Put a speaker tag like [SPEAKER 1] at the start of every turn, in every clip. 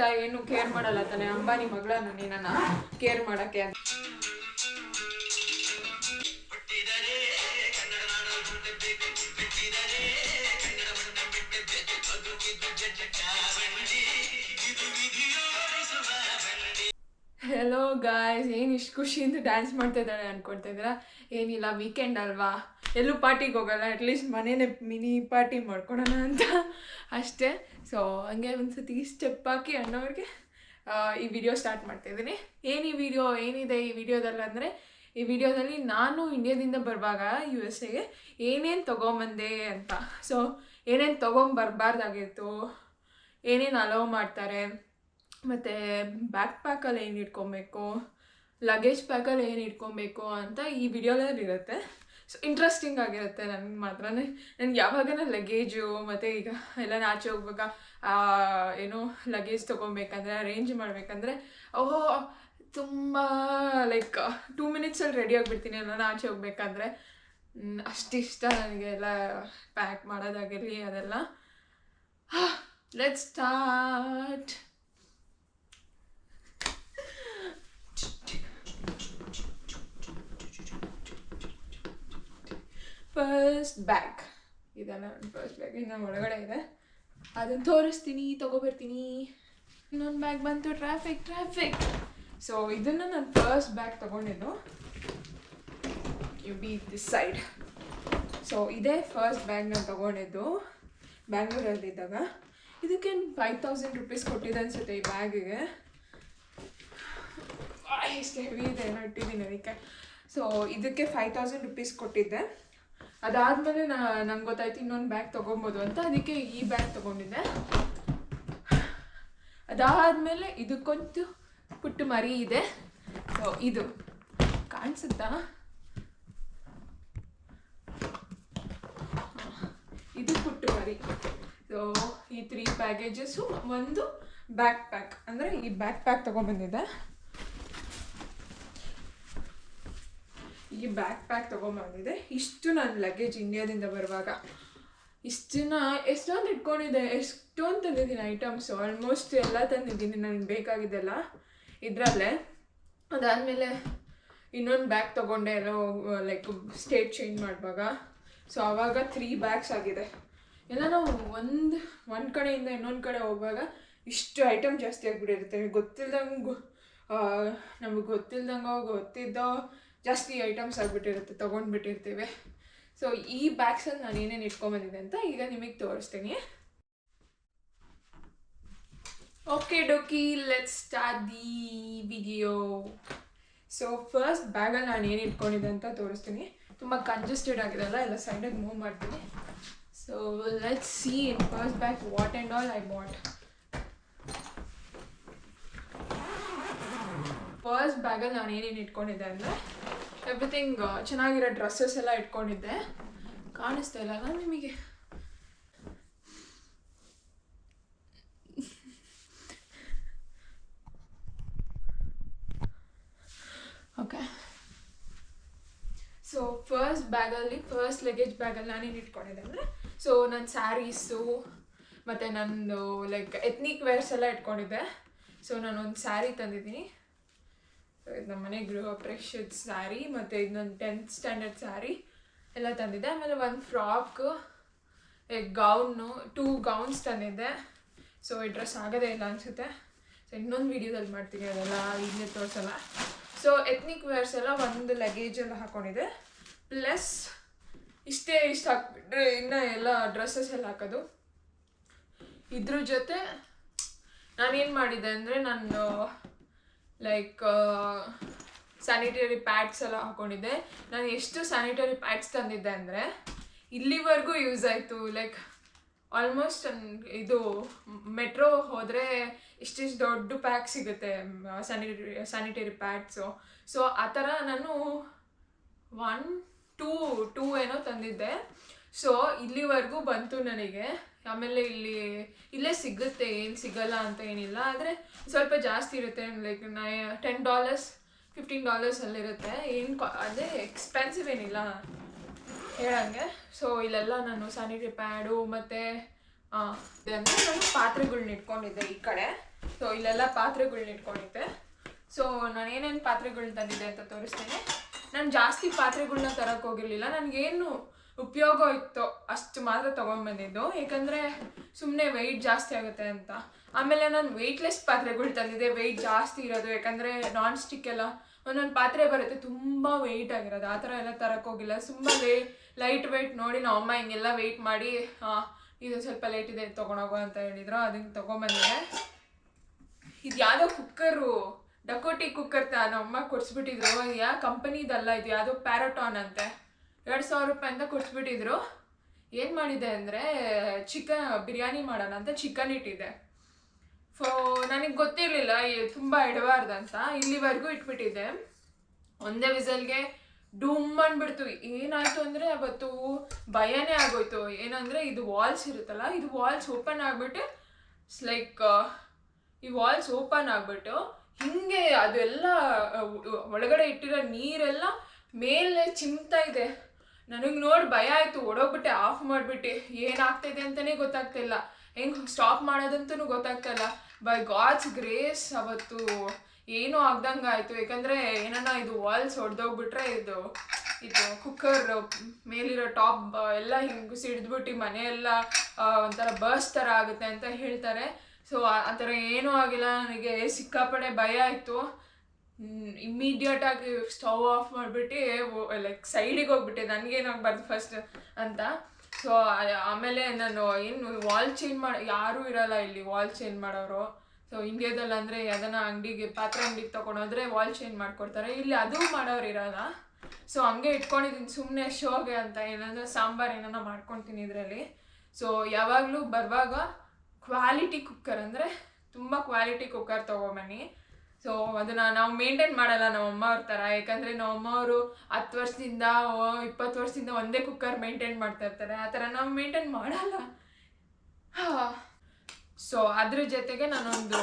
[SPEAKER 1] ಏನು ಕೇರ್ ಮಾಡಲ್ಲ ತಾನೆ. ಅಂಬಾನಿ ಮಗಳನ್ನು ನೀನನ್ನ ಕೇರ್ ಮಾಡಕ್ಕೆ ಹೆಲೋ ಗಾಯ್ಸ್ ಏನು ಇಷ್ಟು ಖುಷಿಯಿಂದ ಡ್ಯಾನ್ಸ್ ಮಾಡ್ತಾ ಇದ್ದಾಳೆ ಅನ್ಕೊಳ್ತಾ ಇದ್ದೀರಾ? ಏನಿಲ್ಲ ವೀಕೆಂಡ್ ಅಲ್ವಾ? ಎಲ್ಲೂ ಪಾರ್ಟಿಗೆ ಹೋಗಲ್ಲ ಅಟ್ಲೀಸ್ಟ್ ಮನೇನೆ ಮಿನಿ ಪಾರ್ಟಿ ಮಾಡ್ಕೊಡೋಣ ಅಂತ. ಅಷ್ಟೇ. ಸೊ ಹಂಗೆ ಒಂದ್ಸತಿ ಸ್ಟೆಪ್ ಹಾಕಿ ಅಣ್ಣವ್ರಿಗೆ ಈ ವಿಡಿಯೋ ಸ್ಟಾರ್ಟ್ ಮಾಡ್ತಾ ಇದ್ದೀನಿ. ಏನು ಈ ವಿಡಿಯೋ ಏನಿದೆ ಈ ವಿಡಿಯೋದಲ್ಲಿ ಅಂದರೆ, ಈ ವಿಡಿಯೋದಲ್ಲಿ ನಾನು ಇಂಡಿಯಾದಿಂದ ಬರುವಾಗ ಯು ಎಸ್ ಎಗೆ ಏನೇನು ತೊಗೊಂಬಂದೆ ಅಂತ. ಸೊ ಏನೇನು ತೊಗೊಂಬರ್ಬಾರ್ದಾಗಿತ್ತು, ಏನೇನು ಅಲೋವ್ ಮಾಡ್ತಾರೆ, ಮತ್ತು ಬ್ಯಾಕ್ ಪ್ಯಾಕಲ್ಲಿ ಏನು ಇಟ್ಕೊಬೇಕು ಲಗೇಜ್ ಪ್ಯಾಕಲ್ಲಿ ಏನು ಇಟ್ಕೊಬೇಕು ಅಂತ ಈ ವಿಡಿಯೋದಲ್ಲಿ ಇರುತ್ತೆ ಸೊ ಇಂಟ್ರೆಸ್ಟಿಂಗ್ ಆಗಿರುತ್ತೆ ನನಗೆ ಮಾತ್ರ. ನನಗೆ ಯಾವಾಗನ ಲಗೇಜು ಮತ್ತು ಈಗ ಎಲ್ಲ ಆಚೆ ಹೋಗ್ಬೇಕಾ ಏನು ಲಗೇಜ್ ತೊಗೊಬೇಕಂದ್ರೆ ಅರೇಂಜ್ ಮಾಡಬೇಕಂದ್ರೆ, ಓಹೋ, ತುಂಬ ಲೈಕ್ ಟೂ ಮಿನಿಟ್ಸಲ್ಲಿ ರೆಡಿ ಆಗಿಬಿಡ್ತೀನಿ ಎಲ್ಲ ಆಚೆ ಹೋಗ್ಬೇಕಂದ್ರೆ. ಅಷ್ಟಿಷ್ಟ ನನಗೆ ಎಲ್ಲ ಪ್ಯಾಕ್ ಮಾಡೋದಾಗಿರಲಿ ಅದೆಲ್ಲ. ಲೆಟ್ ಸ್ಟಾರ್ಟ್ ಫಸ್ಟ್ ಬ್ಯಾಗ್ ಇದೆಲ್ಲ ಫಸ್ಟ್ ಬ್ಯಾಗ್ ಇನ್ನು ಒಳಗಡೆ ಇದೆ. ಅದನ್ನು ತೋರಿಸ್ತೀನಿ, ತಗೋಬರ್ತೀನಿ. ಇನ್ನೊಂದು ಬ್ಯಾಗ್ ಬಂತು. ಟ್ರಾಫಿಕ್ ಟ್ರಾಫಿಕ್ ಸೊ ಇದನ್ನು ನಾನು ಫಸ್ಟ್ ಬ್ಯಾಗ್ ತೊಗೊಂಡಿದ್ದು. You be this side so ಇದೇ ಫಸ್ಟ್ ಬ್ಯಾಗ್ ನಾನು ತೊಗೊಂಡಿದ್ದು. ಬ್ಯಾಂಗ್ಳೂರಲ್ಲಿದ್ದಾಗ ಇದಕ್ಕೆ ಫೈವ್ ತೌಸಂಡ್ ರುಪೀಸ್ ಕೊಟ್ಟಿದೆ ಅನ್ಸುತ್ತೆ ಈ ಬ್ಯಾಗಿಗೆ ಎಷ್ಟು ಹೆವಿ ಇದೆ. ಏನೋ ಇಟ್ಟಿದ್ದೀನಿ ಅದಕ್ಕೆ. ಸೊ ಇದಕ್ಕೆ ಫೈವ್ ತೌಸಂಡ್ ರುಪೀಸ್ ಕೊಟ್ಟಿದ್ದೆ. ಅದಾದಮೇಲೆ ನಾ, ನಂಗೆ ಗೊತ್ತಾಯ್ತು ಇನ್ನೊಂದು ಬ್ಯಾಗ್ ತೊಗೊಬೋದು ಅಂತ. ಅದಕ್ಕೆ ಈ ಬ್ಯಾಗ್ ತೊಗೊಂಡಿದ್ದೆ. ಅದಾದಮೇಲೆ ಇದಕ್ಕೊಂತು ಪುಟ್ಟು ಮರಿ ಇದೆ. ಸೊ ಇದು. ಕಾಣಿಸುತ್ತಾ? ಇದು ಪುಟ್ಟು ಮರಿ. ಸೊ ಈ ತ್ರೀ ಪ್ಯಾಕೇಜಸ್ಸು ಒಂದು ಬ್ಯಾಕ್ ಪ್ಯಾಕ್ ಅಂದರೆ ಈ ಬ್ಯಾಕ್ ಪ್ಯಾಕ್ ತೊಗೊಂಬಂದಿದ್ದೆ ಈ ಬ್ಯಾಕ್ ಪ್ಯಾಕ್ ತೊಗೊಂಬಂದಿದೆ ಇಷ್ಟು ನಾನು ಲಗೇಜ್ ಇಂಡಿಯಾದಿಂದ ಬರುವಾಗ. ಇಷ್ಟನ್ನ ಎಷ್ಟೊಂದು ಇಟ್ಕೊಂಡಿದ್ದೆ. ಎಷ್ಟೊಂದು ತಂದಿದ್ದೀನಿ ಐಟಮ್ಸ್ ಆಲ್ಮೋಸ್ಟ್ ಎಲ್ಲ ತಂದಿದ್ದೀನಿ. ನನಗೆ ಬೇಕಾಗಿದ್ದೆಲ್ಲ ಇದರಲ್ಲೇ. ಅದಾದಮೇಲೆ ಇನ್ನೊಂದು ಬ್ಯಾಗ್ ತೊಗೊಂಡೆ. ಎಲ್ಲೋ ಲೈಕ್ ಸ್ಟೇಟ್ ಚೇಂಜ್ ಮಾಡುವಾಗ. ಸೊ ಆವಾಗ ತ್ರೀ ಬ್ಯಾಗ್ಸ್ ಆಗಿದೆ. ಎಲ್ಲ ನಾವು ಒಂದು ಒಂದು ಕಡೆಯಿಂದ ಇನ್ನೊಂದು ಕಡೆ ಹೋಗುವಾಗ ಇಷ್ಟು ಐಟಮ್ ಜಾಸ್ತಿ ಆಗಿಬಿಟ್ಟಿರುತ್ತೆ. ಗೊತ್ತಿಲ್ದಂಗೆ ನಮಗೆ ಗೊತ್ತಿಲ್ದಂಗೆ, ಗೊತ್ತಿದ್ದೋ ಜಾಸ್ತಿ ಐಟಮ್ಸ್ ಆಗಿಬಿಟ್ಟಿರುತ್ತೆ ತೊಗೊಂಡ್ಬಿಟ್ಟಿರ್ತೀವಿ ಸೊ ಈ ಬ್ಯಾಗ್ಸಲ್ಲಿ ನಾನು ಏನೇನು ಇಟ್ಕೊಂಬಂದಿದ್ದೆ ಅಂತ ಈಗ ನಿಮಗೆ ತೋರಿಸ್ತೀನಿ. Okay dokey let start the video so first ಬ್ಯಾಗಲ್ಲಿ ನಾನು ಏನು ಇಟ್ಕೊಂಡಿದ್ದೆ ಅಂತ ತೋರಿಸ್ತೀನಿ. ತುಂಬ ಕಂಜೆಸ್ಟೆಡ್ ಆಗಿದೆಲ್ಲ ಎಲ್ಲ ಸೈಡಿಗೆ ಮೂವ್ ಮಾಡ್ತೀನಿ. So let see in first bag what and all I what first ಬ್ಯಾಗಲ್ಲಿ ನಾನು ಏನೇನು ಇಟ್ಕೊಂಡಿದ್ದೆ ಅಂದರೆ ಎವ್ರಿಥಿಂಗ್ ಚೆನ್ನಾಗಿರೋ ಡ್ರೆಸ್ಸಸ್ ಎಲ್ಲ ಇಟ್ಕೊಂಡಿದ್ದೆ. ಕಾಣಿಸ್ತಾ ಇಲ್ಲ ನಿಮಗೆ? ಓಕೆ ಸೊ ಫಸ್ಟ್ ಬ್ಯಾಗಲ್ಲಿ ಫಸ್ಟ್ ಲಗೇಜ್ ಬ್ಯಾಗಲ್ಲಿ ನಾನೇನು ಇಟ್ಕೊಂಡಿದ್ದೆ ಅಂದರೆ ಸೊ ನನ್ನ ಸ್ಯಾರೀಸು ಮತ್ತು ನನ್ನದು ಲೈಕ್ ಎತ್ನಿಕ್ ವೇರ್ಸ್ ಎಲ್ಲ ಇಟ್ಕೊಂಡಿದ್ದೆ. ಸೊ ನಾನು ಒಂದು ಸ್ಯಾರಿ ತಂದಿದ್ದೀನಿ. ನಮ್ಮ ಮನೆ ಗೃಹ ಪ್ರವೇಶದ ಸ್ಯಾರಿ ಮತ್ತು ನನ್ನ ಟೆಂತ್ ಸ್ಟ್ಯಾಂಡರ್ಡ್ ಸ್ಯಾರಿ ಎಲ್ಲ ತಂದಿದ್ದೆ. ಆಮೇಲೆ ಒಂದು ಫ್ರಾಕು ಗೌನು ಟೂ ಗೌನ್ಸ್ ತಂದಿದ್ದೆ. ಸೊ ಈ ಡ್ರೆಸ್ ಆಗೋದೇ ಇಲ್ಲ ಅನಿಸುತ್ತೆ. ಸೊ ಇನ್ನೊಂದು ವೀಡಿಯೋದಲ್ಲಿ ಮಾಡ್ತೀನಿ ಅದೆಲ್ಲ ಈಗಲೇ ತೋರಿಸಲ್ಲ. ಸೊ ಎತ್ನಿಕ್ ವೇರ್ಸ್ ಎಲ್ಲ ಒಂದು ಲಗೇಜ್ ಎಲ್ಲ ಹಾಕೊಂಡಿದ್ದೆ. ಪ್ಲಸ್ ಇಷ್ಟೇ ಇಷ್ಟು ಹಾಕ್ಬಿಟ್ರೆ ಇನ್ನು ಎಲ್ಲ ಡ್ರೆಸ್ಸಸ್ ಎಲ್ಲ ಹಾಕೋದು. ಇದ್ರ ಜೊತೆ ನಾನೇನು ಮಾಡಿದ್ದೆ ಅಂದರೆ ನಾನು ಲೈಕ್ ಸ್ಯಾನಿಟರಿ ಪ್ಯಾಡ್ಸ್ ಎಲ್ಲ ಹಾಕೊಂಡಿದ್ದೆ. ನಾನು ಎಷ್ಟು ಸ್ಯಾನಿಟರಿ ಪ್ಯಾಡ್ಸ್ ತಂದಿದ್ದೆ ಅಂದರೆ, ಇಲ್ಲಿವರೆಗೂ ಯೂಸ್ ಆಯಿತು. ಲೈಕ್ ಆಲ್ಮೋಸ್ಟ್ ಇದು ಮೆಟ್ರೋ ಹೋದರೆ ಇಷ್ಟಿಷ್ಟು ದೊಡ್ಡ ಪ್ಯಾಕ್ ಸಿಗುತ್ತೆ ಸ್ಯಾನಿಟರಿ ಸ್ಯಾನಿಟರಿ ಪ್ಯಾಡ್ಸು ಸೊ ಆ ಥರ ನಾನು ಒನ್ ಟೂ ಟೂ ಏನೋ ತಂದಿದ್ದೆ. ಸೊ ಇಲ್ಲಿವರೆಗೂ ಬಂತು ನನಗೆ. ಆಮೇಲೆ ಇಲ್ಲಿ, ಇಲ್ಲೇ ಸಿಗುತ್ತೆ, ಏನು ಸಿಗಲ್ಲ ಅಂತ ಏನಿಲ್ಲ, ಆದರೆ ಸ್ವಲ್ಪ ಜಾಸ್ತಿ ಇರುತ್ತೆ ಲೈಕ್ ನೈ ಟೆನ್ ಡಾಲರ್ಸ್ ಫಿಫ್ಟೀನ್ ಡಾಲರ್ಸ್ ಅಲ್ಲಿರುತ್ತೆ ಏನು ಕಾ, ಅದೇ ಎಕ್ಸ್ಪೆನ್ಸಿವ್ ಏನಿಲ್ಲ ಹೇಳಂಗೆ. ಸೊ ಇಲ್ಲೆಲ್ಲ ನಾನು ಸ್ಯಾನಿಟರಿ ಪ್ಯಾಡು ಮತ್ತು ಅಂದರೆ ನಾನು ಪಾತ್ರೆಗಳ್ನ ಇಟ್ಕೊಂಡಿದ್ದೆ ಈ ಕಡೆ. ಸೊ ಇಲ್ಲೆಲ್ಲ ಪಾತ್ರೆಗಳ್ನ ಇಟ್ಕೊಂಡಿದ್ದೆ. ಸೊ ನಾನು ಏನೇನು ಪಾತ್ರೆಗಳ್ನ ತಂದಿದ್ದೆ ಅಂತ ತೋರಿಸ್ತೇನೆ. ನಾನು ಜಾಸ್ತಿ ಪಾತ್ರೆಗಳ್ನ ತರಕ್ಕೆ ಹೋಗಿರ್ಲಿಲ್ಲ. ನನಗೇನು ಉಪಯೋಗ ಇತ್ತು ಅಷ್ಟು ಮಾತ್ರ ತೊಗೊಂಡ್ಬಂದಿದ್ದು. ಯಾಕಂದರೆ ಸುಮ್ಮನೆ ವೆಯ್ಟ್ ಜಾಸ್ತಿ ಆಗುತ್ತೆ ಅಂತ. ಆಮೇಲೆ ನಾನು ವೆಯ್ಟ್ಲೆಸ್ ಪಾತ್ರೆಗಳು ತಂದಿದ್ದೆ. ವೆಯ್ಟ್ ಜಾಸ್ತಿ ಇರೋದು. ಯಾಕಂದರೆ ನಾನ್ ಸ್ಟಿಕ್ ಎಲ್ಲ ಒಂದೊಂದು ಪಾತ್ರೆ ಬರುತ್ತೆ. ತುಂಬ ವೆಯ್ಟ್ ಆಗಿರೋದು. ಆ ಥರ ಎಲ್ಲ ತರೋಕ್ಕೋಗಿಲ್ಲ ತುಂಬ ವೇ ಲೈಟ್ ವೆಯ್ಟ್ ನೋಡಿ ನಮ್ಮ ಅಮ್ಮ ಹಿಂಗೆಲ್ಲ ವೆಯ್ಟ್ ಮಾಡಿ ಇದು ಸ್ವಲ್ಪ ಲೈಟ್ ಇದೆ ತೊಗೊಂಡೋಗು ಅಂತ ಹೇಳಿದ್ರು. ಅದನ್ನು ತೊಗೊಂಬಂದಿದೆ ಇದು ಯಾವುದೋ ಕುಕ್ಕರು ಡಕೋಟಿ ಕುಕ್ಕರ್ ತ ನಮ್ಮ ಅಮ್ಮ ಕೊಡ್ಸ್ಬಿಟ್ಟಿದ್ರು ಯಾವ ಕಂಪನಿದಲ್ಲ ಇದು ಯಾವುದೋ ಪ್ಯಾರಟಾನ್ ಅಂತೆ. ಎರಡು ಸಾವಿರ ರೂಪಾಯಿ ಅಂತ ಕೊಡ್ಸ್ಬಿಟ್ಟಿದ್ರು. ಏನು ಮಾಡಿದೆ ಅಂದರೆ, ಚಿಕನ್ ಬಿರಿಯಾನಿ ಮಾಡೋಣ ಅಂತ ಚಿಕನ್ ಇಟ್ಟಿದೆ ಫೋ ನನಗೆ ಗೊತ್ತಿರಲಿಲ್ಲ ತುಂಬ ಇಡಬಾರ್ದಂತ. ಇಲ್ಲಿವರೆಗೂ ಇಟ್ಬಿಟ್ಟಿದ್ದೆ. ಒಂದೇ ವಿಸಲ್ಗೆ ಡೂಮ್ ಅಂದ್ಬಿಡ್ತು ಏನಾಯ್ತು ಅಂದರೆ, ಅವತ್ತು ಭಯನೇ ಆಗೋಯ್ತು. ಏನಂದರೆ, ಇದು ವಾಲ್ಸ್ ಇರುತ್ತಲ್ಲ, ಇದು ವಾಲ್ಸ್ ಓಪನ್ ಆಗಿಬಿಟ್ಟು ಲೈಕ್ ಈ ವಾಲ್ಸ್ ಓಪನ್ ಆಗಿಬಿಟ್ಟು, ಹಿಂಗೆ ಅದೆಲ್ಲ ಒಳಗಡೆ ಇಟ್ಟಿರೋ ನೀರೆಲ್ಲ ಮೇಲೆ ಚಿಮ್ತಾ ಇದೆ. ನನಗೆ ನೋಡಿ ಭಯ ಆಯಿತು, ಓಡೋಗ್ಬಿಟ್ಟೆ ಆಫ್ ಮಾಡಿಬಿಟ್ಟು. ಏನಾಗ್ತಿದೆ ಅಂತಲೇ ಗೊತ್ತಾಗ್ತಿಲ್ಲ. ಹೆಂಗೆ ಸ್ಟಾಪ್ ಮಾಡೋದಂತೂ ಗೊತ್ತಾಗ್ತಿಲ್ಲ. ಬೈ ಗಾಡ್ಸ್ ಗ್ರೇಸ್ ಅವತ್ತು ಏನೂ ಆಗ್ದಂಗೆ ಆಯಿತು. ಯಾಕಂದರೆ ಏನನ್ನ ಇದು ವಾಲ್ಸ್ ಹೊಡೆದೋಗ್ಬಿಟ್ರೆ ಇದು ಇದು ಕುಕ್ಕರ್ ಮೇಲಿರೋ ಟಾಪ್ ಎಲ್ಲ ಹಿಂಗೆ ಸಿಡಿದ್ಬಿಟ್ಟು ಮನೆಯೆಲ್ಲ ಒಂಥರ ಬರ್ಸ್ ಥರ ಆಗುತ್ತೆ ಅಂತ ಹೇಳ್ತಾರೆ. ಸೊ ಆ ಥರ ಏನೂ ಆಗಿಲ್ಲ. ನನಗೆ ಸಿಕ್ಕಾಪಡೆ ಭಯ ಆಯಿತು. ಇಮ್ಮಿಡಿಯೇಟ್ ಆಗಿ ಸ್ಟವ್ ಆಫ್ ಮಾಡಿಬಿಟ್ಟು ಲೈಕ್ ಸೈಡಿಗೆ ಹೋಗ್ಬಿಟ್ಟೆ. ನನಗೇನಾಗಬಾರ್ದು ಫಸ್ಟ್ ಅಂತ. ಸೊ ಆಮೇಲೆ ನಾನು ಏನು ವಾಲ್ ಚೇಂಜ್ ಮಾಡಿ, ಯಾರೂ ಇರಲ್ಲ ಇಲ್ಲಿ ವಾಲ್ ಚೇಂಜ್ ಮಾಡೋರು. ಸೊ ಇಂಡಿಯಾದಲ್ಲಿ ಅಂದರೆ ಯಾವ್ದಾನ ಅಂಗಡಿಗೆ, ಪಾತ್ರೆ ಅಂಗಡಿಗೆ ತೊಗೊಂಡೋದ್ರೆ ವಾಲ್ ಚೇಂಜ್ ಮಾಡಿಕೊಡ್ತಾರೆ. ಇಲ್ಲಿ ಅದು ಮಾಡೋರು ಇರಲ್ಲ. ಸೊ ಹಂಗೆ ಇಟ್ಕೊಂಡಿದ್ದೀನಿ ಸುಮ್ಮನೆ ಶೋಗೆ ಅಂತ ಏನಂದ್ರೆ ಸಾಂಬಾರು ಏನನ್ನ ಮಾಡ್ಕೊತೀನಿ ಇದರಲ್ಲಿ. ಸೊ ಯಾವಾಗಲೂ ಬರುವಾಗ ಕ್ವಾಲಿಟಿ ಕುಕ್ಕರ್ ಅಂದರೆ ತುಂಬ ಕ್ವಾಲಿಟಿ ಕುಕ್ಕರ್ ತೊಗೊಂಬನ್ನಿ. ಸೊ ಅದನ್ನ ನಾವು ಮೇಂಟೈನ್ ಮಾಡಲ್ಲ ನಮ್ಮ ಅಮ್ಮ ಅವ್ರ ಥರ ಯಾಕಂದರೆ ನಮ್ಮ ಅಮ್ಮ ಅವರು ಹತ್ತು ವರ್ಷದಿಂದ ಇಪ್ಪತ್ತು ವರ್ಷದಿಂದ ಒಂದೇ ಕುಕ್ಕರ್ ಮೇಂಟೈನ್ ಮಾಡ್ತಾ ಇರ್ತಾರೆ. ಆ ಥರ ನಾವು ಮೇಂಟೈನ್ ಮಾಡಲ್ಲ. ಸೊ ಅದ್ರ ಜೊತೆಗೆ ನಾನೊಂದು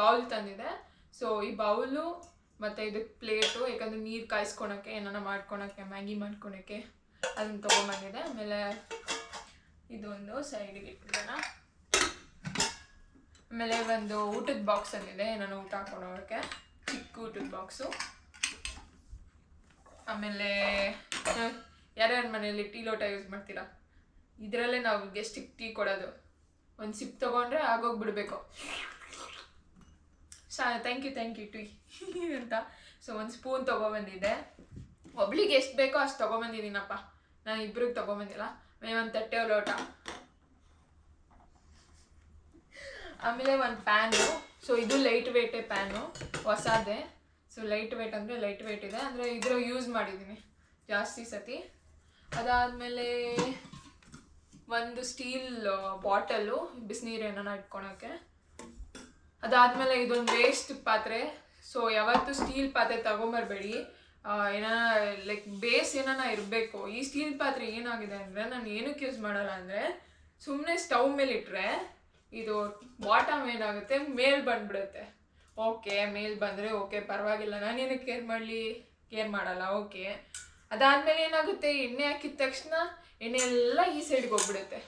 [SPEAKER 1] ಬೌಲ್ ತಂದಿದೆ. ಸೊ ಈ ಬೌಲು ಮತ್ತು ಇದಕ್ಕೆ ಪ್ಲೇಟು ಯಾಕಂದರೆ ನೀರು ಕಾಯಿಸ್ಕೊಳಕ್ಕೆ, ಏನಾನ ಮಾಡ್ಕೊಳಕ್ಕೆ, ಮ್ಯಾಗಿ ಮಾಡ್ಕೊಳಕ್ಕೆ ಅದನ್ನು ತೊಗೊಂಬಂದಿದೆ. ಆಮೇಲೆ ಇದೊಂದು ಸೈಡಿಗೆ ಇಟ್ಬಿಡೋಣ ಆಮೇಲೆ ಒಂದು ಊಟದ ಬಾಕ್ಸ್ ಅಂದಿದೆ ನಾನು ಊಟ ಹಾಕೊಂಡೋಗಕ್ಕೆ ಚಿಕ್ಕ ಊಟದ ಬಾಕ್ಸು ಆಮೇಲೆ ಯಾರ್ಯಾರ ಮನೆಯಲ್ಲಿ ಟೀ ಲೋಟ ಯೂಸ್ ಮಾಡ್ತೀರಾ? ಇದರಲ್ಲೇ ನಾವು ಗೆಸ್ಟಿಗೆ ಟೀ ಕೊಡೋದು. ಒಂದು ಸಿಪ್ ತೊಗೊಂಡ್ರೆ ಆಗೋಗ್ಬಿಡ್ಬೇಕು. ಸಾ thank you thank you tea ಅಂತ. ಸೊ ಒಂದು ಸ್ಪೂನ್ ತೊಗೊಬಂದಿದ್ದೆ ಒಬ್ಳಿಗೆ ಎಷ್ಟು ಬೇಕೋ ಅಷ್ಟು ತೊಗೊಬಂದಿದ್ದೀನಪ್ಪ ನಾನು ಇಬ್ರಿಗೆ ತೊಗೊಬಂದಿಲ್ಲ ಒಂದು ತಟ್ಟೆ ಲೋಟ. ಆಮೇಲೆ ಒಂದು ಪ್ಯಾನು. ಸೊ ಇದು ಲೈಟ್ ವೇಟೇ ಪ್ಯಾನು. ಹೊಸದೇ. ಸೊ ಲೈಟ್ ವೇಟ್ ಅಂದರೆ ಲೈಟ್ ವೇಟ್ ಇದೆ. ಅಂದರೆ ಇದ್ರ ಯೂಸ್ ಮಾಡಿದ್ದೀನಿ ಜಾಸ್ತಿ ಸತಿ. ಅದಾದಮೇಲೆ ಒಂದು ಸ್ಟೀಲ್ ಬಾಟಲು ಬಿಸಿನೀರೇನ ಇಟ್ಕೊಳಕ್ಕೆ. ಅದಾದಮೇಲೆ ಇದೊಂದು ವೇಸ್ಟ್ ಪಾತ್ರೆ. ಸೊ ಯಾವತ್ತೂ ಸ್ಟೀಲ್ ಪಾತ್ರೆ ತಗೊಂಬರ್ಬೇಡಿ. ಏನಾನ ಲೈಕ್ ಬೇಸ್ ಏನಾನ ಇರಬೇಕು. ಈ ಸ್ಟೀಲ್ ಪಾತ್ರೆ ಏನಾಗಿದೆ ಅಂದರೆ ನಾನು ಏನಕ್ಕೆ ಯೂಸ್ ಮಾಡೋಲ್ಲ ಅಂದರೆ ಸುಮ್ಮನೆ ಸ್ಟವ್ ಮೇಲೆ ಇಟ್ಟರೆ ಇದು ಬಾಟಮ್ ಏನಾಗುತ್ತೆ? ಮೇಲ್ ಬಂದ್ಬಿಡುತ್ತೆ. ಓಕೆ ಮೇಲ್ ಬಂದರೆ ಓಕೆ ಪರವಾಗಿಲ್ಲ. ನಾನು ಏನಕ್ಕೆ ಕೇರ್ ಮಾಡಲಿ? ಕೇರ್ ಮಾಡಲ್ಲ ಓಕೆ ಅದಾದಮೇಲೆ ಏನಾಗುತ್ತೆ? ಎಣ್ಣೆ ಹಾಕಿದ ತಕ್ಷಣ ಎಣ್ಣೆ ಎಲ್ಲ ಈ ಸೈಡ್ಗೆ ಹೋಗ್ಬಿಡುತ್ತೆ.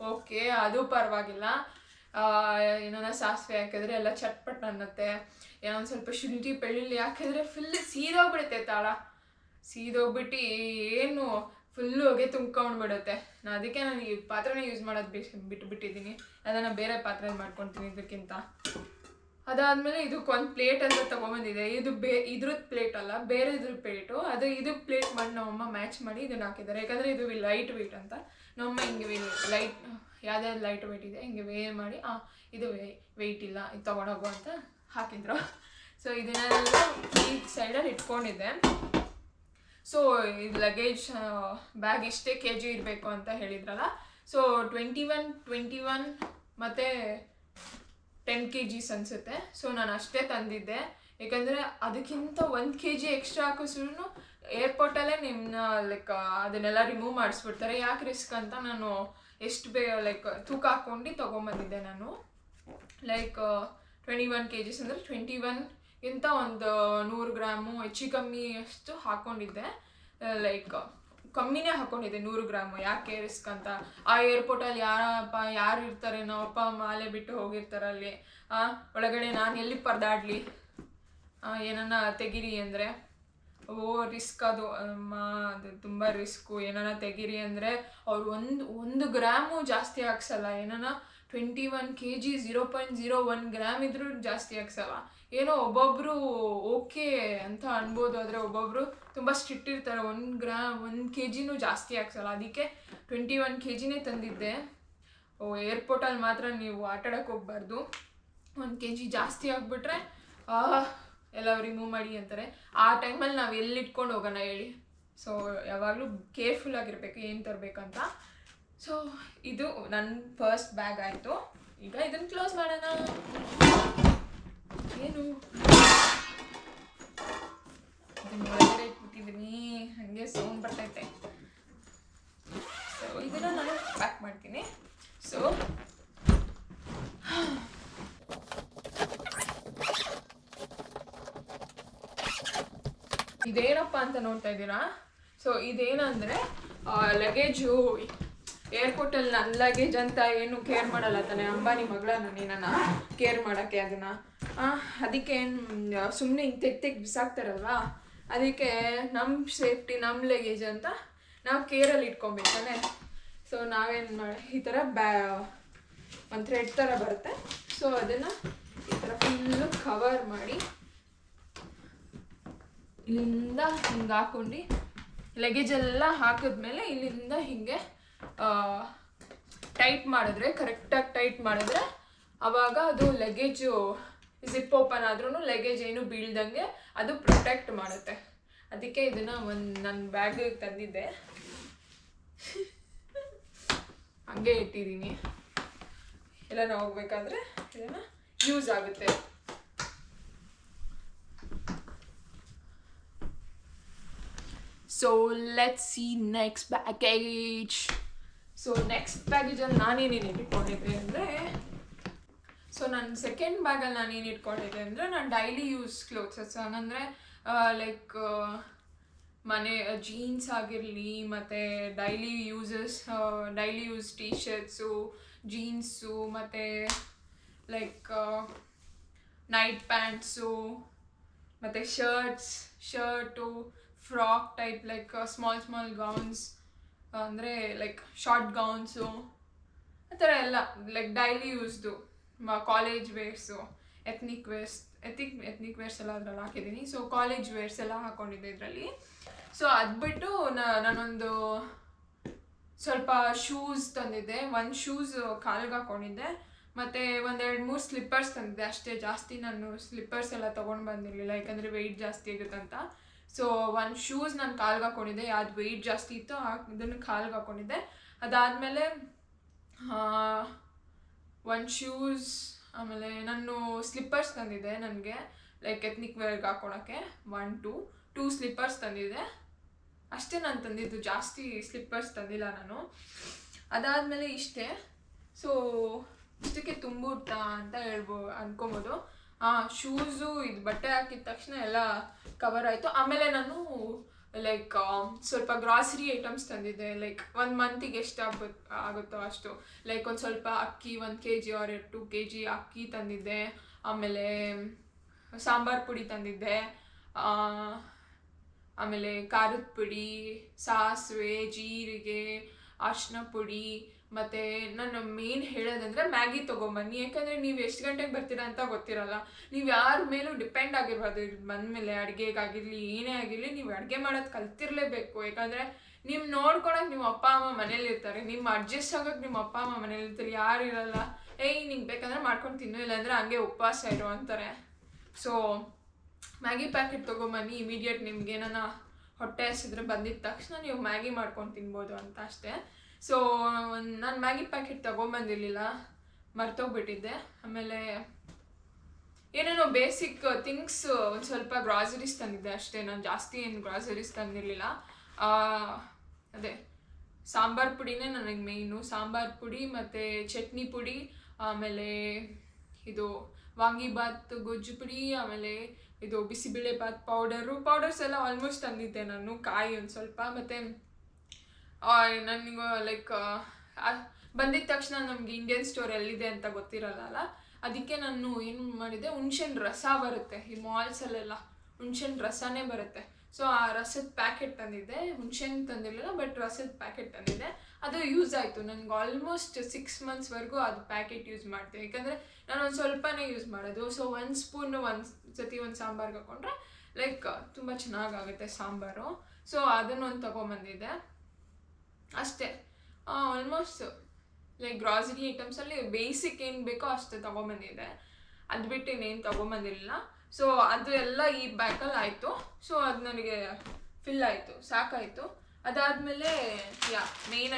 [SPEAKER 1] ಓಕೆ ಅದು ಪರವಾಗಿಲ್ಲ. ಏನಾನ ಸಾಸಿವೆ ಹಾಕಿದ್ರೆ ಎಲ್ಲ ಚಟ್ಪಟ್ ಅನ್ನತ್ತೆ. ಏನೋ ಒಂದು ಸ್ವಲ್ಪ ಶುಂಠಿ ಬೆಳ್ಳುಳ್ಳಿ ಹಾಕಿದ್ರೆ ಫುಲ್ ಸೀದೋಗ್ಬಿಡುತ್ತೆ ತಾಳ. ಸೀದೋಗ್ಬಿಟ್ಟು ಏನು ಫುಲ್ಲು ಹೊಗೆ ತುಂಬ್ಕೊಂಡ್ಬಿಡುತ್ತೆ. ನಾ ಅದಕ್ಕೆ ನಾನು ಈ ಪಾತ್ರನೇ ಯೂಸ್ ಮಾಡೋದು ಬಿಟ್ಟು ಬಿಟ್ಟುಬಿಟ್ಟಿದ್ದೀನಿ ಅದನ್ನು ಬೇರೆ ಪಾತ್ರೆ ಮಾಡ್ಕೊತೀನಿ ಇದಕ್ಕಿಂತ ಅದಾದಮೇಲೆ ಇದಕ್ಕೊಂದು ಪ್ಲೇಟ್ ಅಂತ ತೊಗೊಂಬಂದಿದೆ. ಇದು ಬೇ ಇದ್ರದ್ದು ಪ್ಲೇಟ್ ಅಲ್ಲ ಬೇರೆ ಇದ್ರ ಪ್ಲೇಟು ಅದು ಇದು ಪ್ಲೇಟ್ ಮಾಡಿ ನಮ್ಮಮ್ಮ ಮ್ಯಾಚ್ ಮಾಡಿ ಇದನ್ನು ಹಾಕಿದ್ದಾರೆ. ಯಾಕಂದರೆ ಇದು ಲೈಟ್ ವೆಯ್ಟ್ ಅಂತ. ನಮ್ಮಮ್ಮ ಹಿಂಗೆ ಲೈಟ್ ಯಾವ್ದಾದ್ರು ಲೈಟ್ ವೆಯ್ಟ್ ಇದೆ, ಹಿಂಗೆ ವೇ ಮಾಡಿ, ಆ, ಇದು ವೆಯ್ಟ್ ಇಲ್ಲ, ಇದು ತೊಗೊಂಡೋಗು ಅಂತ ಹಾಕಿದ್ರು. ಸೊ ಇದನ್ನೆಲ್ಲ ಈ ಸೈಡಲ್ಲಿ ಇಟ್ಕೊಂಡಿದ್ದೆ. ಸೊ ಇದು ಲಗೇಜ್ ಬ್ಯಾಗ್ ಇಷ್ಟೇ ಕೆ ಜಿ ಇರಬೇಕು ಅಂತ ಹೇಳಿದ್ರಲ್ಲ. So twenty one twenty one ಮತ್ತು ಟೆನ್ ಕೆ ಜೀಸ್ ಅನಿಸುತ್ತೆ. ಸೊ ನಾನು ಅಷ್ಟೇ ತಂದಿದ್ದೆ. ಏಕೆಂದರೆ ಅದಕ್ಕಿಂತ ಒಂದು ಕೆ ಜಿ ಎಕ್ಸ್ಟ್ರಾ ಹಾಕಿಸ್ರು ಏರ್ಪೋರ್ಟಲ್ಲೇ ನಿಮ್ಮನ್ನ ಲೈಕ್ ಅದನ್ನೆಲ್ಲ ರಿಮೂವ್ ಮಾಡಿಸ್ಬಿಡ್ತಾರೆ. ಯಾಕೆ ರಿಸ್ಕ್ ಅಂತ ನಾನು ಎಷ್ಟು ಬೇ ಲೈಕ್ ತೂಕ ಹಾಕ್ಕೊಂಡು ತೊಗೊಂಬಂದಿದ್ದೆ ನಾನು. Like twenty one K Gs ಅಂದರೆ ಟ್ವೆಂಟಿ ಒನ್ ಇಂಥ ಒಂದು ನೂರು ಗ್ರಾಮು ಹೆಚ್ಚು ಕಮ್ಮಿ ಅಷ್ಟು ಹಾಕ್ಕೊಂಡಿದ್ದೆ ಲೈಕ್ ಕಮ್ಮಿನೇ ಹಾಕೊಂಡಿದ್ದೆ ನೂರು ಗ್ರಾಮು. ಯಾಕೆ ರಿಸ್ಕ್ ಅಂತ? ಆ ಏರ್ಪೋರ್ಟಲ್ಲಿ ಯಾರಪ್ಪ, ಯಾರು ಇರ್ತಾರೆ? ನಾವು ಅಪ್ಪ ಅಮ್ಮ ಬಿಟ್ಟು ಹೋಗಿರ್ತಾರಲ್ಲಿ ಒಳಗಡೆ ನಾನು ಎಲ್ಲಿ ಪರದಾಡ್ಲಿ? ಏನನ್ನ ತೆಗಿರಿ ಅಂದರೆ? ಓ ರಿಸ್ಕ್ ಅದು. ಅಮ್ಮ, ಅದು ತುಂಬ ರಿಸ್ಕು ಏನಾರ ತೆಗಿರಿ ಅಂದರೆ ಅವ್ರು ಒಂದು ಒಂದು ಗ್ರಾಮು ಜಾಸ್ತಿ ಹಾಕ್ಸಲ್ಲ. ಏನನ್ನ? Twenty one K G zero point zero one gram ಇದ್ರೂ ಜಾಸ್ತಿ ಹಾಕ್ಸಲ್ಲ. ಏನೋ ಒಬ್ಬೊಬ್ಬರು ಓಕೆ ಅಂತ ಅನ್ಬೋದು, ಆದರೆ ಒಬ್ಬೊಬ್ಬರು ತುಂಬ ಸ್ಟ್ರಿಕ್ಟ್ ಇರ್ತಾರೆ. ಒಂದು ಗ್ರಾ ಒಂದು ಕೆ ಜಿನೂ ಜಾಸ್ತಿ ಹಾಕ್ಸಲ್ಲ. ಅದಕ್ಕೆ ಟ್ವೆಂಟಿ ಒನ್ ಕೆ ಜಿನೇ ತಂದಿದ್ದೆ. ಓ ಏರ್ಪೋರ್ಟಲ್ಲಿ ಮಾತ್ರ ನೀವು ಆಟಾಡಕ್ಕೆ ಹೋಗ್ಬಾರ್ದು. ಒಂದು ಕೆ ಜಿ ಜಾಸ್ತಿ ಆಗಿಬಿಟ್ರೆ ಎಲ್ಲ ರಿಮೂವ್ ಮಾಡಿ ಅಂತಾರೆ. ಆ ಟೈಮಲ್ಲಿ ನಾವು ಎಲ್ಲಿ ಇಟ್ಕೊಂಡು ಹೋಗೋಣ ಹೇಳಿ. ಸೊ ಯಾವಾಗಲೂ ಕೇರ್ಫುಲ್ ಆಗಿರಬೇಕು, ಏನು ತರಬೇಕಂತ. ಸೊ ಇದು ನನ್ನ ಫಸ್ಟ್ ಬ್ಯಾಗ್ ಆಯಿತು. ಈಗ ಇದನ್ನು ಕ್ಲೋಸ್ ಮಾಡೋಣ. ಏನು? ಒಳಗಡೆ ಇಟ್ಬಿಟ್ಟಿದ್ದೀನಿ ಹಾಗೆ ಸೌಂಡ್ ಬರ್ತೈತೆ. ಸೊ ಇದನ್ನು ನಾನು ಪ್ಯಾಕ್ ಮಾಡ್ತೀನಿ. ಸೊ ಇದೇನಪ್ಪ ಅಂತ ನೋಡ್ತಾ ಇದ್ದೀರಾ? ಸೊ ಇದೇನಂದ್ರೆ ಲಗೇಜು ಏರ್ಪೋರ್ಟಲ್ಲಿ ನನ್ನ ಲಗೇಜ್ ಅಂತ ಏನು ಕೇರ್ ಮಾಡಲ್ಲ ತಾನೆ? ಅಂಬಾನಿ ಮಗಳ ನಾನೇನ ಕೇರ್ ಮಾಡೋಕ್ಕೆ ಅದನ್ನ. ಅದಕ್ಕೆ ಸುಮ್ಮನೆ ಹಿಂಗೆ ತೆಗ್ ತೆಗ್ ಬಿಸಾಕ್ತಾರಲ್ವಾ? ಅದಕ್ಕೆ ನಮ್ಮ ಸೇಫ್ಟಿ ನಮ್ಮ ಲಗೇಜ್ ಅಂತ ನಾವು ಕೇರಲ್ಲಿ ಇಟ್ಕೊಬೇಕು ತಾನೆ? ಸೊ ನಾವೇನು ಮಾಡಿ, ಈ ಥರ ಬ್ಯಾ ಒಂದು ಥ್ರೆಡ್ ಥರ ಬರುತ್ತೆ. ಸೊ ಅದನ್ನು ಈ ಥರ ಫುಲ್ಲು ಕವರ್ ಮಾಡಿ, ಇಲ್ಲಿಂದ ಹಿಂಗೆ ಹಾಕ್ಕೊಂಡು ಲಗೇಜ್ ಎಲ್ಲ ಹಾಕಿದ್ಮೇಲೆ ಇಲ್ಲಿಂದ ಹಿಂಗೆ ಟೈಟ್ ಮಾಡಿದ್ರೆ ಕರೆಕ್ಟಾಗಿ ಟೈಟ್ ಮಾಡಿದ್ರೆ, ಅವಾಗ ಅದು ಲಗೇಜು ಜಿಪ್ ಓಪನ್ ಆದ್ರೂ ಲಗೇಜ್ ಏನು ಬೀಳ್ದಂಗೆ ಅದು ಪ್ರೊಟೆಕ್ಟ್ ಮಾಡುತ್ತೆ. ಅದಕ್ಕೆ ಇದನ್ನು ಒಂದು ನನ್ನ ಬ್ಯಾಗ್ ತಂದಿದ್ದೆ. ಹಂಗೆ ಇಟ್ಟಿದ್ದೀನಿ ಎಲ್ಲ ಹೋಗ್ಬೇಕಾದ್ರೆ ಇದನ್ನು ಯೂಸ್ ಆಗುತ್ತೆ. So let see next package so next ಪ್ಯಾಕೇಜಲ್ಲಿ ನಾನೇನೇನು ಇಟ್ಕೊಂಡಿದ್ದೆ ಅಂದರೆ ಸೊ ನನ್ನ ಸೆಕೆಂಡ್ ಬ್ಯಾಗಲ್ಲಿ ನಾನು ಏನು ಇಟ್ಕೊಂಡಿದ್ದೆ ಅಂದರೆ ನಾನು ಡೈಲಿ ಯೂಸ್ ಕ್ಲೋತ್ಸಸ್ ಹಂಗಂದರೆ ಲೈಕ್ ಮನೆ ಜೀನ್ಸ್ ಆಗಿರಲಿ, ಮತ್ತು daily uses daily use T shirts jeans ಮತ್ತು ಲೈಕ್ ನೈಟ್ ಪ್ಯಾಂಟ್ಸು ಮತ್ತು shirts shirt frock type like small small gowns ಅಂದರೆ ಲೈಕ್ ಶಾರ್ಟ್ ಗೌನ್ಸು ಆ ಥರ ಎಲ್ಲ like daily ಯೂಸ್ದು college wears ethnic wears ethic ethnic wears ಎಲ್ಲ ಅದ್ರಲ್ಲಿ ಹಾಕಿದ್ದೀನಿ. ಸೊ ಕಾಲೇಜ್ ವೇರ್ಸ್ ಎಲ್ಲ ಹಾಕೊಂಡಿದ್ದೆ ಇದರಲ್ಲಿ. ಸೊ ಅದು ಬಿಟ್ಟು ನಾನೊಂದು ಸ್ವಲ್ಪ ಶೂಸ್ ತಂದಿದ್ದೆ. ಒಂದು ಶೂಸ್ ಕಾಲ್ಗೆ ಹಾಕೊಂಡಿದ್ದೆ. ಮತ್ತು ಒಂದೆರಡು ಮೂರು ಸ್ಲಿಪ್ಪರ್ಸ್ ತಂದಿದ್ದೆ. ಅಷ್ಟೇ ಜಾಸ್ತಿ ನಾನು ಸ್ಲಿಪ್ಪರ್ಸ್ ಎಲ್ಲ ತೊಗೊಂಡು ಬಂದಿರಲಿಲ್ಲ. ಯಾಕಂದರೆ ವೆಯ್ಟ್ ಜಾಸ್ತಿ ಆಗುತ್ತಂತ ಸೊ ಒಂದು ಶೂಸ್ ನಾನು ಕಾಲ್ಗೆ ಹಾಕೊಂಡಿದ್ದೆ. ಯಾವ್ದು ವೆಯ್ಟ್ ಜಾಸ್ತಿ ಇತ್ತು ಅದನ್ನು ಕಾಲ್ಗೆ ಹಾಕೊಂಡಿದ್ದೆ. ಅದಾದಮೇಲೆ ಒಂದು ಶೂಸ್ ಆಮೇಲೆ ನಾನು ಸ್ಲಿಪ್ಪರ್ಸ್ ತಂದಿದ್ದೆ ನನಗೆ ಲೈಕ್ ಎತ್ನಿಕ್ ವೇರ್ಗೆ ಹಾಕೊಳಕ್ಕೆ. ಒನ್ ಟು ಟೂ ಸ್ಲಿಪ್ಪರ್ಸ್ ತಂದಿದ್ದೆ. ಅಷ್ಟೇ ನಾನು ತಂದಿದ್ದು, ಜಾಸ್ತಿ ಸ್ಲಿಪ್ಪರ್ಸ್ ತಂದಿಲ್ಲ ನಾನು. ಅದಾದಮೇಲೆ ಇಷ್ಟೇ. ಸೊ ಇಷ್ಟಕ್ಕೆ ತುಂಬುತ್ತ ಅಂತ ಹೇಳ್ಬೋ ಅಂದ್ಕೊಬೋದು ಹಾಂ ಶೂಸು ಇದು ಬಟ್ಟೆ ಹಾಕಿದ ತಕ್ಷಣ ಎಲ್ಲ ಕವರ್ ಆಯಿತು. ಆಮೇಲೆ ನಾನು ಲೈಕ್ ಸ್ವಲ್ಪ ಗ್ರಾಸರಿ ಐಟಮ್ಸ್ ತಂದಿದ್ದೆ ಲೈಕ್ ಒಂದು ಮಂತಿಗೆ ಎಷ್ಟು ಆಗುತ್ತೋ ಅಷ್ಟು. ಲೈಕ್ ಒಂದು ಸ್ವಲ್ಪ ಅಕ್ಕಿ, ಒಂದು K G or two K G ಅಕ್ಕಿ ತಂದಿದ್ದೆ. ಆಮೇಲೆ ಸಾಂಬಾರ್ ಪುಡಿ ತಂದಿದ್ದೆ. ಆಮೇಲೆ ಖಾರದ ಪುಡಿ, ಸಾಸಿವೆ, ಜೀರಿಗೆ, ಅರಿಶಿನ ಪುಡಿ ಮತ್ತು ನಾನು ಮೇನ್ ಹೇಳೋದಂದ್ರೆ ಮ್ಯಾಗಿ ತಗೊಂಬನ್ನಿ. ಯಾಕಂದರೆ ನೀವು ಎಷ್ಟು ಗಂಟೆಗೆ ಬರ್ತೀರಾ ಅಂತ ಗೊತ್ತಿರಲ್ಲ. ನೀವು ಯಾರ ಮೇಲೂ ಡಿಪೆಂಡ್ ಆಗಿರ್ಬಾರ್ದು. ಇದು ಬಂದಮೇಲೆ ಅಡುಗೆಗಾಗಿರಲಿ, ಏನೇ ಆಗಿರಲಿ, ನೀವು ಅಡುಗೆ ಮಾಡೋದು ಕಲ್ತಿರ್ಲೇಬೇಕು. ಯಾಕಂದರೆ ನೀವು ನೋಡ್ಕೊಳಕ್ಕೆ ನಿಮ್ಮ ಅಪ್ಪ, ಅಮ್ಮ ಮನೇಲಿ ಇರ್ತಾರೆ. ನಿಮ್ಮ ಅಡ್ಜಸ್ಟ್ ಆಗೋಕೆ ನಿಮ್ಮ ಅಪ್ಪ, ಅಮ್ಮ ಮನೇಲಿ ಇರ್ತಾರೆ. ಯಾರು ಇರಲ್ಲ. ಏಯ್, ನಿಂಗೆ ಬೇಕಂದ್ರೆ ಮಾಡ್ಕೊಂಡು ತಿನ್ನು. ಇಲ್ಲಾಂದ್ರೆ ಹಂಗೆ ಉಪವಾಸ ಇರು ಅಂತಾರೆ. ಸೊ ಮ್ಯಾಗಿ ಪ್ಯಾಕೆಟ್ ತೊಗೊಂಬನ್ನಿ ಇಮಿಡಿಯೇಟ್ ನಿಮ್ಗೆ ಏನಾನ ಹೊಟ್ಟೆ ಹಸಿದ್ರೆ ಬಂದಿದ ತಕ್ಷಣ ನೀವು ಮ್ಯಾಗಿ ಮಾಡ್ಕೊಂಡು ತಿನ್ಬೋದು ಅಂತ ಅಷ್ಟೇ. ಸೊ ನಾನು ಮ್ಯಾಗಿ ಪ್ಯಾಕೆಟ್ ತೊಗೊಂಬಂದಿರಲಿಲ್ಲ, ಮರ್ತೋಗ್ಬಿಟ್ಟಿದ್ದೆ. ಆಮೇಲೆ ಏನೇನೋ ಬೇಸಿಕ್ ಥಿಂಗ್ಸ್ ಒಂದು ಸ್ವಲ್ಪ ಗ್ರಾಸರೀಸ್ ತಂದಿದ್ದೆ ಅಷ್ಟೇ. ನಾನು ಜಾಸ್ತಿ ಏನು ಗ್ರಾಸರೀಸ್ ತಂದಿರಲಿಲ್ಲ. ಅದೇ, ಸಾಂಬಾರ್ ಪುಡಿನೇ ನನಗೆ ಮೇಯ್ನು ಸಾಂಬಾರ್ ಪುಡಿ ಮತ್ತು ಚಟ್ನಿ ಪುಡಿ, ಆಮೇಲೆ ಇದು ವಾಂಗಿಬಾತ್ ಗೊಜ್ಜು ಪುಡಿ, ಆಮೇಲೆ ಇದು ಬಿಸಿಬೇಳೆ ಬಾತ್ ಪೌಡರು ಪೌಡರ್ಸ್ ಎಲ್ಲ ಆಲ್ಮೋಸ್ಟ್ ತಂದಿದ್ದೆ ನಾನು, ಕಾಯಿ ಒಂದು ಸ್ವಲ್ಪ, ಮತ್ತು ನನಗೆ ಲೈಕ್ ಬಂದಿದ ತಕ್ಷಣ ನಮ್ಗೆ ಇಂಡಿಯನ್ ಸ್ಟೋರ್ ಎಲ್ಲಿದೆ ಅಂತ ಗೊತ್ತಿರಲ್ಲ ಅದಕ್ಕೆ ನಾನು ಏನು ಮಾಡಿದೆ, ಹುಣ್ಸೆನ್ ರಸ ಬರುತ್ತೆ ಈ ಮಾಲ್ಸಲ್ಲೆಲ್ಲ ಹುಣ್ಸೆನ್ ರಸನೇ ಬರುತ್ತೆ. ಸೊ ಆ ರಸದ ಪ್ಯಾಕೆಟ್ ತಂದಿದ್ದೆ. ಹುಣ್ಸೆನ್ ತಂದಿರಲಿಲ್ಲ ಬಟ್ ರಸದ ಪ್ಯಾಕೆಟ್ ತಂದಿದ್ದೆ. ಅದು ಯೂಸ್ ಆಯಿತು. ನನಗೆ ಆಲ್ಮೋಸ್ಟ್ ಸಿಕ್ಸ್ ಮಂತ್ಸ್ವರೆಗೂ ಅದು ಪ್ಯಾಕೆಟ್ ಯೂಸ್ ಮಾಡ್ತೀನಿ ಯಾಕಂದರೆ ನಾನು ಒಂದು ಸ್ವಲ್ಪನೇ ಯೂಸ್ ಮಾಡೋದು. ಸೊ ಒಂದು ಸ್ಪೂನ್ ಒಂದು ಸತಿ ಒಂದು ಸಾಂಬಾರ್ಗೆ ಹಾಕೊಂಡ್ರೆ ಲೈಕ್ ತುಂಬ ಚೆನ್ನಾಗಾಗುತ್ತೆ ಸಾಂಬಾರು. ಸೊ ಅದನ್ನು ಒಂದು ತೊಗೊಂಬಂದಿದ್ದೆ. ಅಷ್ಟೇ. ಆಲ್ಮೋಸ್ಟ್ ಲೈಕ್ ಗ್ರಾಸರಿ ಐಟಮ್ಸಲ್ಲಿ ಬೇಸಿಕ್ ಏನು ಬೇಕೋ ಅಷ್ಟೇ ತೊಗೊಂಬಂದಿದೆ ಅದು ಬಿಟ್ಟು ಇನ್ನೇನು ತೊಗೊಂಬಂದಿರಲಿಲ್ಲ. ಸೊ ಅದು ಎಲ್ಲ ಈ ಬ್ಯಾಕಲ್ಲಿ ಆಯಿತು. ಸೊ ಅದು ನನಗೆ ಫಿಲ್ ಆಯಿತು. ಸಾಕಾಯಿತು. ಅದಾದಮೇಲೆ ಯಾ ಮೇನ್